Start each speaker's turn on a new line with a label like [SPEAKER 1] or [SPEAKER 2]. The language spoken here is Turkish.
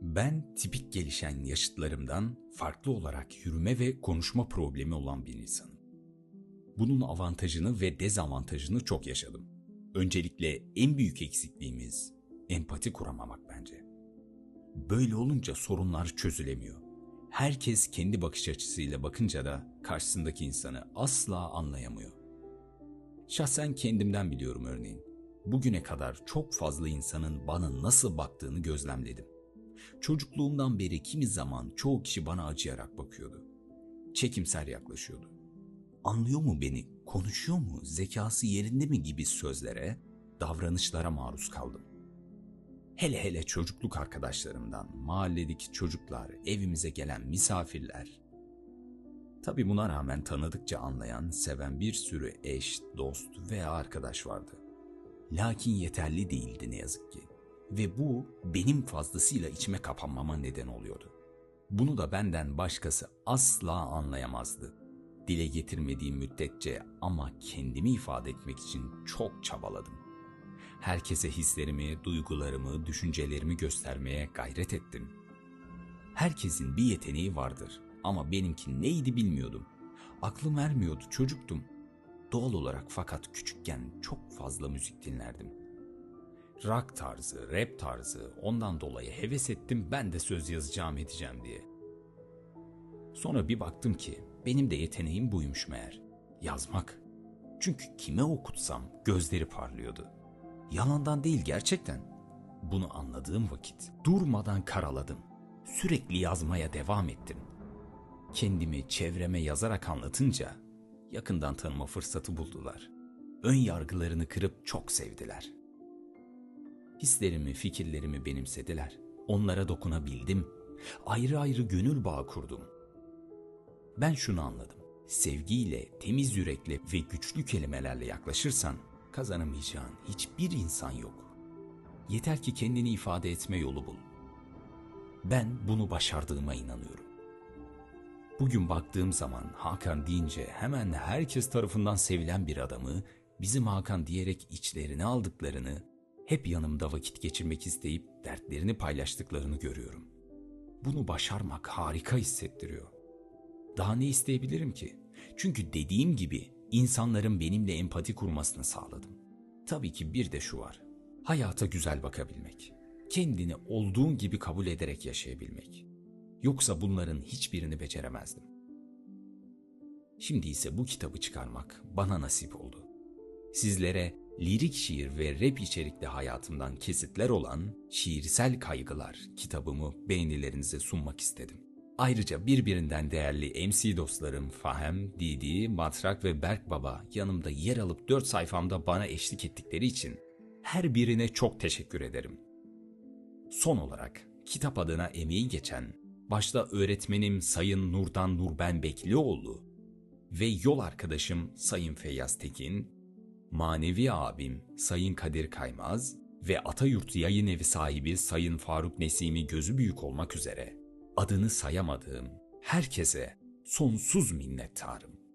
[SPEAKER 1] Ben tipik gelişen yaşıtlarımdan farklı olarak yürüme ve konuşma problemi olan bir insanım. Bunun avantajını ve dezavantajını çok yaşadım. Öncelikle en büyük eksikliğimiz empati kuramamak bence. Böyle olunca sorunlar çözülemiyor. Herkes kendi bakış açısıyla bakınca da karşısındaki insanı asla anlayamıyor. Şahsen kendimden biliyorum örneğin. Bugüne kadar çok fazla insanın bana nasıl baktığını gözlemledim. Çocukluğumdan beri kimi zaman çoğu kişi bana acıyarak bakıyordu. Çekimser yaklaşıyordu. Anlıyor mu beni, konuşuyor mu, zekası yerinde mi gibi sözlere, davranışlara maruz kaldım. Hele hele çocukluk arkadaşlarımdan, mahalledeki çocuklar, evimize gelen misafirler. Tabi buna rağmen tanıdıkça anlayan, seven bir sürü eş, dost veya arkadaş vardı. Lakin yeterli değildi ne yazık ki. Ve bu benim fazlasıyla içime kapanmama neden oluyordu. Bunu da benden başkası asla anlayamazdı. Dile getirmediğim müddetçe ama kendimi ifade etmek için çok çabaladım. Herkese hislerimi, duygularımı, düşüncelerimi göstermeye gayret ettim. Herkesin bir yeteneği vardır ama benimki neydi bilmiyordum. Aklım ermiyordu, çocuktum. Doğal olarak fakat küçükken çok fazla müzik dinlerdim. Rock tarzı, rap tarzı ondan dolayı heves ettim ben de söz yazacağım edeceğim diye. Sonra bir baktım ki benim de yeteneğim buymuş meğer. Yazmak. Çünkü kime okutsam gözleri parlıyordu. Yalandan değil gerçekten. Bunu anladığım vakit durmadan karaladım. Sürekli yazmaya devam ettim. Kendimi çevreme yazarak anlatınca yakından tanıma fırsatı buldular. Ön yargılarını kırıp çok sevdiler. Hislerimi, fikirlerimi benimsediler. Onlara dokunabildim. Ayrı ayrı gönül bağı kurdum. Ben şunu anladım. Sevgiyle, temiz yürekle ve güçlü kelimelerle yaklaşırsan kazanamayacağın hiçbir insan yok. Yeter ki kendini ifade etme yolu bul. Ben bunu başardığıma inanıyorum. Bugün baktığım zaman Hakan deyince hemen herkes tarafından sevilen bir adamı bizim Hakan diyerek içlerine aldıklarını, hep yanımda vakit geçirmek isteyip dertlerini paylaştıklarını görüyorum. Bunu başarmak harika hissettiriyor. Daha ne isteyebilirim ki? Çünkü dediğim gibi insanların benimle empati kurmasını sağladım. Tabii ki bir de şu var. Hayata güzel bakabilmek. Kendini olduğun gibi kabul ederek yaşayabilmek. Yoksa bunların hiçbirini beceremezdim. Şimdi ise bu kitabı çıkarmak bana nasip oldu. Sizlere lirik şiir ve rap içerikli hayatımdan kesitler olan Şiirsel Kaygılar kitabımı beğenilerinize sunmak istedim. Ayrıca birbirinden değerli MC dostlarım Fahem, Didi, Matrak ve Berk Baba yanımda yer alıp 4 sayfamda bana eşlik ettikleri için her birine çok teşekkür ederim. Son olarak kitap adına emeği geçen başta öğretmenim Sayın Nurdan Nurben Beklioğlu ve yol arkadaşım Sayın Feyyaz Tekin, manevi abim Sayın Kadir Kaymaz ve Atayurt Yayın Evi sahibi Sayın Faruk Nesimi gözü büyük olmak üzere adını sayamadığım herkese sonsuz minnettarım.